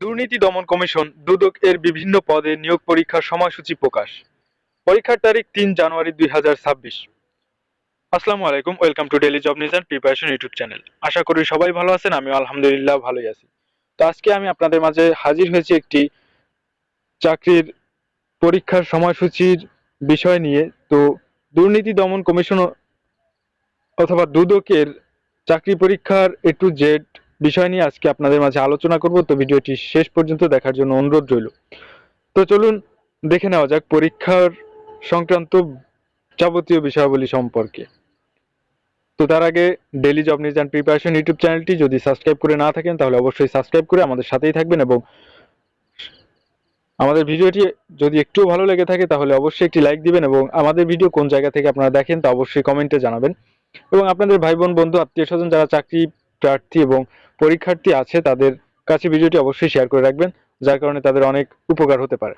দুর্নীতি দমন কমিশন দুদক এর বিভিন্ন পদে নিয়োগ পরীক্ষার সময়সূচি প্রকাশ। পরীক্ষার তারিখ তিন জানুয়ারি দুই হাজার ছাব্বিশ। আসসালামু আলাইকুম, welcome to daily job news and preparation YouTube channel. আশা করি সবাই ভালো আছেন আমি আলহামদুলিল্লাহ ভালোই আছি। তো আজকে আমি আপনাদের মাঝে হাজির হয়েছি একটি চাকরির পরীক্ষার সময়সূচির বিষয় নিয়ে। তো দুর্নীতি দমন কমিশন অথবা দুদকের চাকরি পরীক্ষার এ টু জেড বিষয় নিয়ে আজকে আপনাদের মাঝে আলোচনা করব। তো ভিডিওটি শেষ পর্যন্ত দেখার জন্য অনুরোধ রইল। তো চলুন দেখে নেওয়া যাক পরীক্ষার সংক্রান্ত যাবতীয় বিষয়াবলী সম্পর্কে। তো তার আগে daily job news and preparation YouTube চ্যানেলটি যদি সাবস্ক্রাইব করে না থাকেন, তাহলে অবশ্যই সাবস্ক্রাইব করে আমাদের সাথেই থাকবেন এবং আমাদের ভিডিওটি যদি একটু ভালো লেগে থাকে, তাহলে অবশ্যই একটি লাইক দিবেন এবং আমাদের ভিডিও কোন জায়গা থেকে আপনারা দেখেন তা অবশ্যই কমেন্টে জানাবেন। এবং আপনাদের ভাই, বোন, বন্ধু আত্মীয় স্বজন যারা চাকরি প্রার্থী এবং পরীক্ষার্থী আছে তাদের কাছে ভিডিওটি অবশ্যই শেয়ার করে রাখবেন, যার কারণে তাদের অনেক উপকার হতে পারে।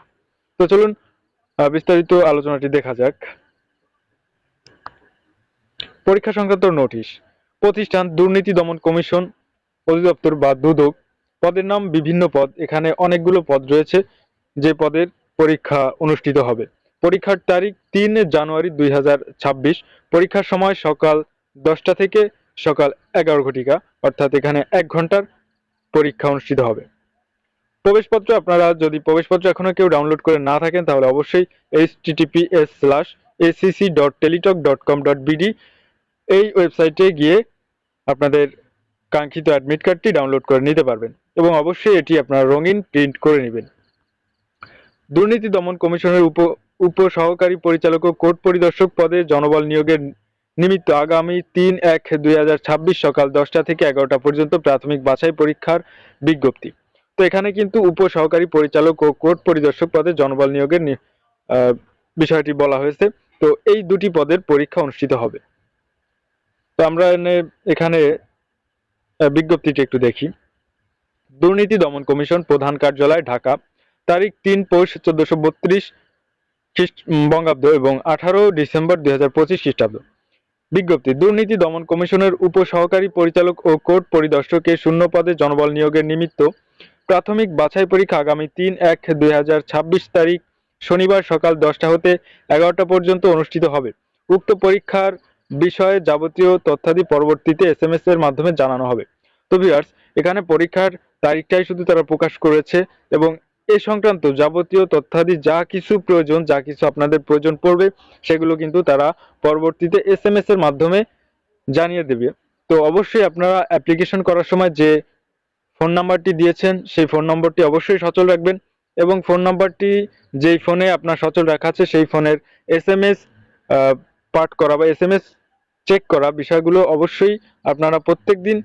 তো চলুন বিস্তারিত আলোচনাটি দেখা যাক। পরীক্ষা সংক্রান্ত নোটিশ। প্রতিষ্ঠান দুর্নীতি দমন কমিশন অধিদপ্তর বা দুদক পদের নাম বিভিন্ন পদ, এখানে অনেকগুলো পদ রয়েছে যে পদের পরীক্ষা অনুষ্ঠিত হবে। পরীক্ষার তারিখ তিন জানুয়ারি দুই হাজার ছাব্বিশ। পরীক্ষার সময় সকাল দশটা থেকে সকাল এগারো ঘটিকা, অর্থাৎ এখানে এক ঘণ্টার পরীক্ষা অনুষ্ঠিত হবে। প্রবেশপত্র আপনারা যদি প্রবেশপত্র এখনও কেউ ডাউনলোড করে না থাকেন, তাহলে অবশ্যই H TTPS slash ACC dot Teletalk dot com dot BD এই ওয়েবসাইটে গিয়ে আপনাদের কাঙ্ক্ষিত অ্যাডমিট কার্ডটি ডাউনলোড করে নিতে পারবেন এবং অবশ্যই এটি আপনারা রঙিন প্রিন্ট করে নেবেন। দুর্নীতি দমন কমিশনের উপ উপ সহকারী পরিচালক ও কোর্ট পরিদর্শক পদে জনবল নিয়োগের নিমিত্ত আগামী তিন এক দুই সকাল দশটা থেকে এগারোটা পর্যন্ত প্রাথমিক বাছাই পরীক্ষার বিজ্ঞপ্তি। তো এখানে কিন্তু উপ সহকারী পরিচালক ও কোর্ট পরিদর্শক পদে জনবল নিয়োগের বিষয়টি বলা হয়েছে। তো এই দুটি পদের পরীক্ষা অনুষ্ঠিত হবে। তো আমরা এখানে বিজ্ঞপ্তিটি একটু দেখি। দুর্নীতি দমন কমিশন প্রধান কার্যালয়, ঢাকা। তারিখ তিন পৌষ চোদ্দশো বত্রিশ খ্রিস্ট বঙ্গাব্দ এবং আঠারো ডিসেম্বর দুই হাজার পঁচিশ খ্রিস্টাব্দ। বিজ্ঞপ্তি, দুর্নীতি দমন কমিশনের উপ সহকারী পরিচালক ও কোর্ট পরিদর্শকের শূন্য পদে জনবল নিয়োগের নিমিত্ত প্রাথমিক বাছাই পরীক্ষা আগামী তিন এক দুই তারিখ শনিবার সকাল দশটা হতে এগারোটা পর্যন্ত অনুষ্ঠিত হবে। উক্ত পরীক্ষার বিষয়ে যাবতীয় তথ্যাদি পরবর্তীতে এস এম এস এর মাধ্যমে জানানো হবে। তো ভিউয়ার্স, এখানে পরীক্ষার তারিখটাই শুধু তারা প্রকাশ করেছে এবং এ সংক্রান্ত যাবতীয় তথ্যাদি যা কিছু প্রয়োজন, যা কিছু আপনাদের প্রয়োজন পড়বে, সেগুলো কিন্তু তারা পরবর্তীতে এস এম এর মাধ্যমে জানিয়ে দেবে। তো অবশ্যই আপনারা অ্যাপ্লিকেশন করার সময় যে ফোন নাম্বারটি দিয়েছেন, সেই ফোন নম্বরটি অবশ্যই সচল রাখবেন এবং ফোন নাম্বারটি যেই ফোনে আপনার সচল রাখা আছে, সেই ফোনের এস এম এস পাঠ করা বা এস এম এস চেক করা বিষয়গুলো অবশ্যই আপনারা প্রত্যেক দিন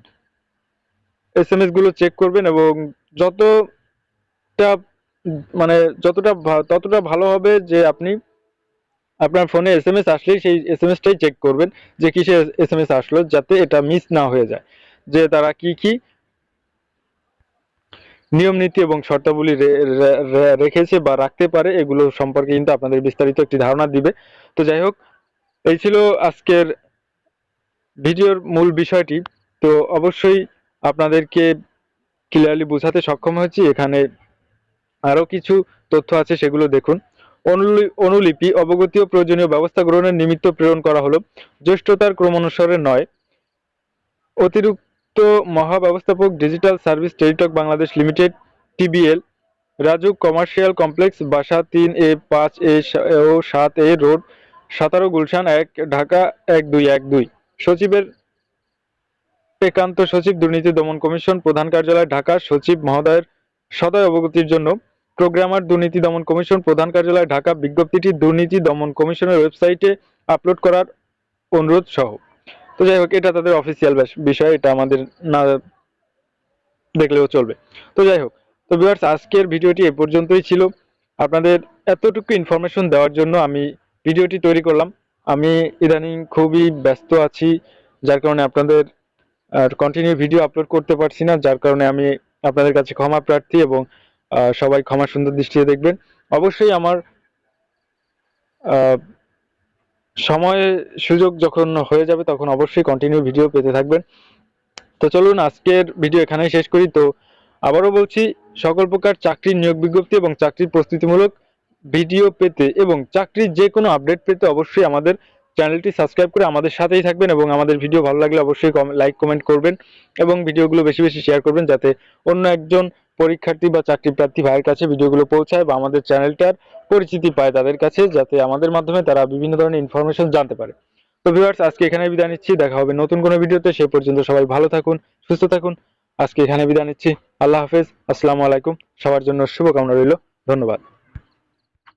এস এম এসগুলো চেক করবেন এবং যতটা উম, মানে যতটা ততটা ভালো হবে যে আপনি আপনার ফোনে এস এম এস আসলেই সেই এস এম এসটাই চেক করবেন যে কিসে এস এম এস আসলো যাতে এটা মিস না হয়ে যায়। যে তারা কি কি নিয়ম নীতি এবং শর্তাবলী রেখেছে বা রাখতে পারে এগুলো সম্পর্কে কিন্তু আপনাদের বিস্তারিত একটি ধারণা দিবে। তো যাই হোক এই ছিল আজকের ভিডিওর মূল বিষয়টি। তো অবশ্যই আপনাদেরকে ক্লিয়ারলি বোঝাতে সক্ষম হয়েছি। এখানে আরও কিছু তথ্য আছে, সেগুলো দেখুন। অনুলি- অনুলিপি, অবগতি ও প্রয়োজনীয় ব্যবস্থা গ্রহণের নিমিত্ত প্রেরণ করা হলো। জ্যেষ্ঠতার ক্রমানুসারে নয়। অতিরিক্ত মহাব্যবস্থাপক digital service Teletalk Bangladesh limited, TBL Rajuk commercial complex, বাসা তিন এ পাঁচ এ ও সাত এ রোড, সাতারো গুলশান এক, ঢাকা এক দুই এক দুই। সচিবের একান্ত সচিব দুর্নীতি দমন কমিশন প্রধান কার্যালয়, ঢাকা। সচিব মহোদয়ের সদয় অবগতির জন্য প্রোগ্রামার দুর্নীতি দমন কমিশন প্রধান কার্যালয় ঢাকা বিজ্ঞপ্তিটি দুর্নীতি দমন কমিশনের ওয়েবসাইটে আপলোড করার অনুরোধ সহ। তো যাই হোক, এটা তাদের অফিসিয়াল বিষয়, এটা আমাদের না দেখলেও চলবে। তো যাই হোক, তো ভিউয়ার্স আজকের ভিডিওটি এ পর্যন্তই ছিল। আপনাদের এতটুকু ইনফরমেশন দেওয়ার জন্য আমি ভিডিওটি তৈরি করলাম। আমি ইদানিং খুবই ব্যস্ত আছি, যার কারণে আপনাদের আর কন্টিনিউ ভিডিও আপলোড করতে পারছি না। যার কারণে আমি আপনাদের কাছে ক্ষমা প্রার্থী এবং সবাই ক্ষমা সুন্দর দৃষ্টিতে দেখবেন। অবশ্যই আমার সময় সুযোগ যখন হয়ে যাবে তখন অবশ্যই কন্টিনিউ ভিডিও পেতে থাকবেন। তো চলুন, আজকের ভিডিও এখানেই শেষ করি। তো আবারও বলছি, সকল প্রকার চাকরির নিয়োগ বিজ্ঞপ্তি এবং চাকরির প্রস্তুতিমূলক ভিডিও পেতে এবং চাকরির যে কোনো আপডেট পেতে অবশ্যই আমাদের চ্যানেলটি সাবস্ক্রাইব করে আমাদের সাথেই থাকবেন এবং আমাদের ভিডিও ভালো লাগলে অবশ্যই লাইক কমেন্ট করবেন এবং ভিডিওগুলো বেশি বেশি শেয়ার করবেন যাতে অন্য একজন পরীক্ষার্থী বা চাকরি প্রার্থী ভাইয়ের কাছে ভিডিওগুলো পৌঁছায় বা আমাদের চ্যানেলটার পরিচিতি পায় তাদের কাছে যাতে আমাদের মাধ্যমে তারা বিভিন্ন ধরনের ইনফরমেশন জানতে পারে। তো ভিউয়ার্স আজকে এখানে বিদায় নিচ্ছি। দেখা হবে নতুন কোনো ভিডিওতে। সে পর্যন্ত সবাই ভালো থাকুন, সুস্থ থাকুন। আজকে এখানে বিদায় নিচ্ছি। আল্লাহ হাফেজ। আসসালামু আলাইকুম। সবার জন্য শুভকামনা রইল। ধন্যবাদ।